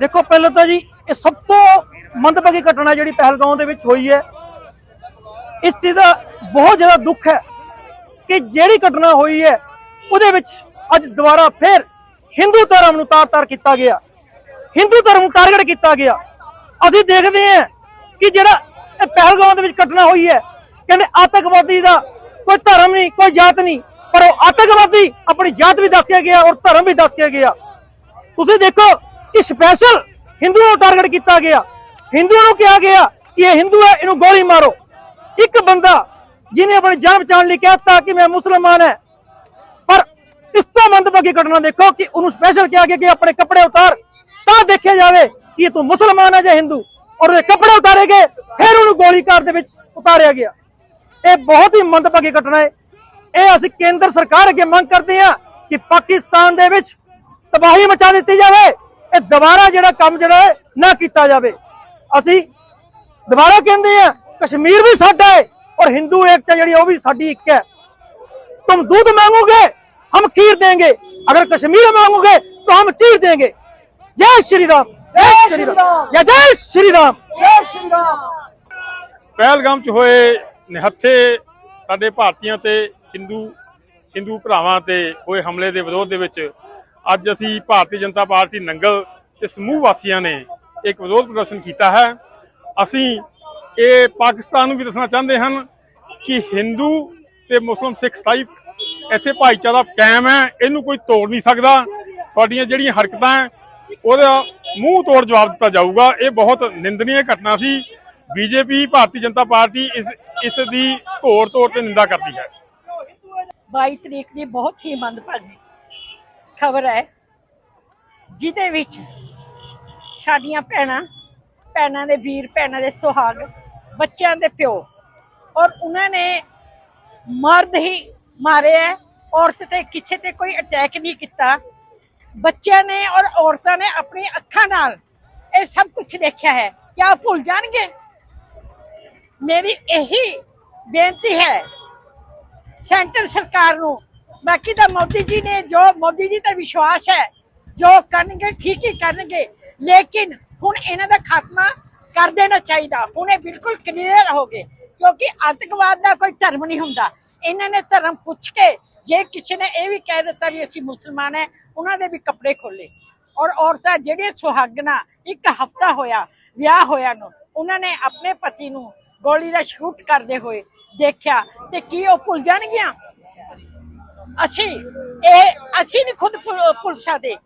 ਦੇਖੋ, ਪਹਿਲਾਂ ਤਾਂ ਜੀ, ਇਹ ਸਭ ਤੋਂ ਮੰਦਭਾਗੀ ਘਟਨਾ ਜਿਹੜੀ ਪਹਿਲਗਾਉਂ ਦੇ ਵਿੱਚ ਹੋਈ ਹੈ, ਇਸ ਚੀਜ਼ ਦਾ ਬਹੁਤ ਜ਼ਿਆਦਾ ਦੁੱਖ ਹੈ ਕਿ ਜਿਹੜੀ ਘਟਨਾ ਹੋਈ ਹੈ, ਉਹਦੇ ਵਿੱਚ ਅੱਜ ਦੁਬਾਰਾ ਫਿਰ ਹਿੰਦੂ ਧਰਮ ਨੂੰ ਤਾਰ-ਤਾਰ ਕੀਤਾ ਗਿਆ। ਹਿੰਦੂ ਧਰਮ ਨੂੰ ਟਾਰਗੇਟ ਕੀਤਾ ਗਿਆ। ਅਸੀਂ ਦੇਖਦੇ ਹਾਂ ਕਿ ਜਿਹੜਾ ਇਹ ਦੇ ਵਿੱਚ ਘਟਨਾ ਹੋਈ ਹੈ, ਕਹਿੰਦੇ ਆਤੰਕਵਾਦੀ ਦਾ ਕੋਈ ਧਰਮ ਨਹੀਂ, ਕੋਈ ਜਾਤ ਨਹੀਂ, ਪਰ ਉਹ ਆਤੰਕਵਾਦੀ ਆਪਣੀ ਜਾਤ ਵੀ ਦੱਸ ਕੇ ਗਿਆ ਔਰ ਧਰਮ ਵੀ ਦੱਸ ਕੇ ਗਿਆ। ਤੁਸੀਂ ਦੇਖੋ ਕਿ ਸਪੈਸ਼ਲ ਹਿੰਦੂਆਂ ਨੂੰ ਟਾਰਗੇਟ ਕੀਤਾ ਗਿਆ। ਹਿੰਦੂਆਂ ਨੂੰ ਕਿਹਾ ਗਿਆ ਕਿ ਇਹ ਹਿੰਦੂ ਹੈ, ਇਹਨੂੰ ਗੋਲੀ ਮਾਰੋ। ਇੱਕ ਬੰਦਾ ਜਿਹਨੇ ਆਪਣੀ ਜਾਨ ਬਚਾਉਣ ਲਈ ਕਹਿਤਾ ਕਿ ਮੈਂ ਮੁਸਲਮਾਨ ਹੈ। ਪਰ ਇਸ ਤੋਂ ਮੰਦਭਾਗੀ ਘਟਨਾ ਦੇਖੋ ਕਿ ਉਹਨੂੰ ਸਪੈਸ਼ਲ ਕਿਹਾ ਗਿਆ ਕਿ ਆਪਣੇ ਕੱਪੜੇ ਉਤਾਰ। ਤਾਂ ਦੇਖਿਆ ਜਾਵੇ ਕਿ ਤੂੰ ਮੁਸਲਮਾਨ ਹੈ ਜਾਂ ਹਿੰਦੂ, ਔਰ ਉਹਦੇ ਕੱਪੜੇ ਉਤਾਰੇ ਗਏ ਫਿਰ ਉਹਨੂੰ ਗੋਲੀ ਕਾਰ ਦੇ ਵਿੱਚ ਉਤਾਰਿਆ ਗਿਆ। ਇਹ ਬਹੁਤ ਹੀ ਮੰਦਭਾਗੀ ਘਟਨਾ ਹੈ। ਇਹ ਅਸੀਂ ਕੇਂਦਰ ਸਰਕਾਰ ਅੱਗੇ ਮੰਗ ਕਰਦੇ ਹਾਂ ਕਿ ਪਾਕਿਸਤਾਨ ਦੇ ਵਿੱਚ ਤਬਾਹੀ ਮਚਾ ਦਿੱਤੀ ਜਾਵੇ। ਇਹ ਦੁਬਾਰਾ ਜਿਹੜਾ ਕੰਮ ਜਿਹੜਾ ਨਾ ਕੀਤਾ ਜਾਵੇ। ਅਸੀਂ ਦੁਬਾਰਾ ਕਹਿੰਦੇ ਆ ਕਸ਼ਮੀਰ ਵੀ ਸਾਡਾ ਹੈ, ਔਰ ਹਿੰਦੂ ਏਕਤਾ ਜਿਹੜੀ ਉਹ ਵੀ ਸਾਡੀ ਇੱਕ ਹੈ। ਤੁਮ ਦੁੱਧ ਮੰਗੋਗੇ, ਹਮ ਖੀਰ ਦੇਂਗੇ। ਅਗਰ ਕਸ਼ਮੀਰ ਮੰਗੋਗੇ, ਤਾਂ ਹਮ ਚੀਰ ਦੇਂਗੇ। जय श्री राम जय श्री राम जय जय श्री राम ਪਹਿਲਗਾਮ ਚ ਹੋਏ ਨਿਹੱਥੇ ਸਾਡੇ ਭਾਰਤੀਆਂ ਤੇ ਹਿੰਦੂ ਹਿੰਦੂ ਭਰਾਵਾਂ ਤੇ ਹੋਏ ਹਮਲੇ ਦੇ ਵਿਰੋਧ ਦੇ ਵਿੱਚ ਅੱਜ ਅਸੀਂ ਭਾਰਤੀ ਜਨਤਾ ਪਾਰਟੀ ਨੰਗਲ ਤੇ ਸਮੂਹ ਵਾਸੀਆਂ ਨੇ ਇੱਕ ਵਿਰੋਧ ਪ੍ਰਦਰਸ਼ਨ ਕੀਤਾ ਹੈ ਅਸੀਂ ਇਹ ਪਾਕਿਸਤਾਨ ਨੂੰ ਵੀ ਦੱਸਣਾ ਚਾਹੁੰਦੇ ਹਨ ਕਿ ਹਿੰਦੂ ਤੇ ਮੁਸਲਮ ਸਿੱਖ ਸਾਈ ਇੱਥੇ ਭਾਈਚਾਰਾ ਕਾਇਮ ਹੈ ਇਹਨੂੰ ਕੋਈ ਤੋੜ ਨਹੀਂ ਸਕਦਾ ਤੁਹਾਡੀਆਂ ਜਿਹੜੀਆਂ ਹਰਕਤਾਂ ਹੈ ਉਹਦਾ ਮੂੰਹ ਤੋੜ ਜਵਾਬ ਦਿੱਤਾ ਜਾਊਗਾ। ਇਹ ਬਹੁਤ ਨਿੰਦਨੀय ਘਟਨਾ ਸੀ। ਬੀਜੇਪੀ, ਭਾਰਤੀ ਜਨਤਾ ਪਾਰਟੀ ਇਸ ਇਸ ਦੀ ਘੋਰ ਤੌਰ ਤੇ ਨਿੰਦਾ ਕਰਦੀ ਹੈ। 22 ਤਰੀਕ ਦੀ ਬਹੁਤ ਹੀ ਮੰਦਭਾਗੀ ਖਬਰ ਹੈ, ਜਿਹਦੇ ਵਿੱਚ ਸਾਡੀਆਂ ਭੈਣਾਂ ਭੈਣਾਂ ਦੇ ਵੀਰ, ਭੈਣਾਂ ਦੇ ਸੁਹਾਗ, ਬੱਚਿਆਂ ਦੇ ਪਿਓ ਔਰ ਉਹਨਾਂ ਨੇ ਮਰਦ ਹੀ ਮਾਰੇ ਹੈ। ਔਰਤ ਤੇ ਕਿਸੇ ਤੇ ਕੋਈ ਅਟੈਕ ਨਹੀਂ ਕੀਤਾ। ਬੱਚਿਆਂ ਨੇ ਔਰ ਔਰਤਾਂ ਨੇ ਆਪਣੀ ਅੱਖਾਂ ਨਾਲ ਇਹ ਸਭ ਕੁਝ ਦੇਖਿਆ ਹੈ। ਕਿਆ ਭੁੱਲ ਜਾਣਗੇ? ਮੇਰੀ ਇਹੀ ਬੇਨਤੀ ਹੈ ਸੈਂਟਰ ਸਰਕਾਰ ਨੂੰ। ਬਾਕੀ ਤਾਂ ਮੋਦੀ ਜੀ ਨੇ ਜੋ, ਮੋਦੀ ਜੀ ਤੇ ਵਿਸ਼ਵਾਸ ਹੈ, ਜੋ ਕਰਨਗੇ, ਠੀਕ ਹੀ ਕਰਨਗੇ। ਲੇਕਿਨ ਹੁਣ ਇਹਨਾਂ ਦਾ ਖਾਤਮਾ ਕਰ ਦੇਣਾ ਚਾਹੀਦਾ। ਹੁਣ ਇਹ ਬਿਲਕੁਲ ਕਲੀਅਰ ਹੋ ਗਏ। ਕਿਉਂਕਿ ਆਤੰਕਵਾਦ ਦਾ ਕੋਈ ਧਰਮ ਨਹੀਂ ਹੁੰਦਾ। ਇਹਨਾਂ ਨੇ ਧਰਮ ਪੁੱਛ ਕੇ ਜੇ ਕਿਸੇ ਨੇ ਇਹ ਵੀ ਕਹਿ ਦਿੱਤਾ ਵੀ ਅਸੀਂ ਮੁਸਲਮਾਨ ਹੈ, ਉਹਨਾਂ ਦੇ ਵੀ ਕੱਪੜੇ ਖੋਲੇ ਔਰ ਔਰਤਾਂ ਜਿਹੜੀਆਂ ਸੁਹਾਗਣਾ ਇੱਕ ਹਫਤਾ ਹੋਇਆ, ਵਿਆਹ ਹੋਇਆ ਨੂੰ, ਉਹਨਾਂ ਨੇ ਆਪਣੇ ਪਤੀ ਨੂੰ ਗੋਲੀ ਦਾ ਸ਼ੂਟ ਕਰਦੇ ਹੋਏ ਦੇਖਿਆ ਤੇ ਕੀ ਉਹ ਭੁੱਲ ਜਾਣਗੀਆਂ? ਅਸੀਂ, ਇਹ ਅਸੀਂ ਨਹੀਂ ਖੁਦ ਭੁੱਲ ਭੁੱਲ ਸਕਦੇ।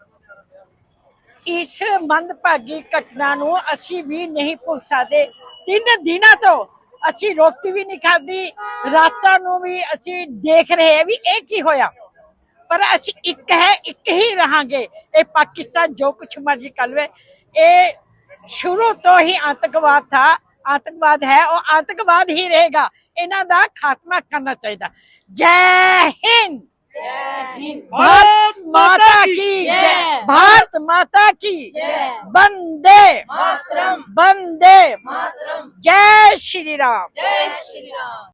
ਇਸ ਮੰਦਭਾਗੀ ਘਟਨਾ ਨੂੰ ਅਸੀਂ ਵੀ ਨਹੀਂ ਭੁੱਲ ਸਕਦੇ। ਤਿੰਨ ਦਿਨਾਂ ਤੋਂ ਅਸੀਂ ਰੋਟੀ ਵੀ ਨਹੀਂ ਖਾਧੀ, ਰਾਤਾਂ ਨੂੰ ਵੀ ਅਸੀਂ ਦੇਖ ਰਹੇ ਵੀ ਇਹ ਕੀ ਹੋਇਆ। ਪਰ ਅਸੀਂ ਇੱਕ ਹੈ, ਇੱਕ ਹੀ ਰਹਾਂਗੇ। ਇਹ ਪਾਕਿਸਤਾਨ ਜੋ ਕੁਛ ਮਰਜ਼ੀ ਕਰ ਲਵੇ। ਇਹ ਸ਼ੁਰੂ ਤੋਂ ਹੀ ਆਤੰਕਵਾਦ ਥਾ। ਆਤੰਕਵਾਦ ਹੈ, ਉਹ ਆਤੰਕਵਾਦ ਹੀ ਰਹੇਗਾ। ਇਹਨਾਂ ਦਾ ਖਾਤਮਾ ਕਰਨਾ ਚਾਹੀਦਾ। ਜੈ ਹਿੰਦ! भारत माता की भारत माता की बंदे बंदे वंदे। मातरम। जय श्री राम। जय श्री राम।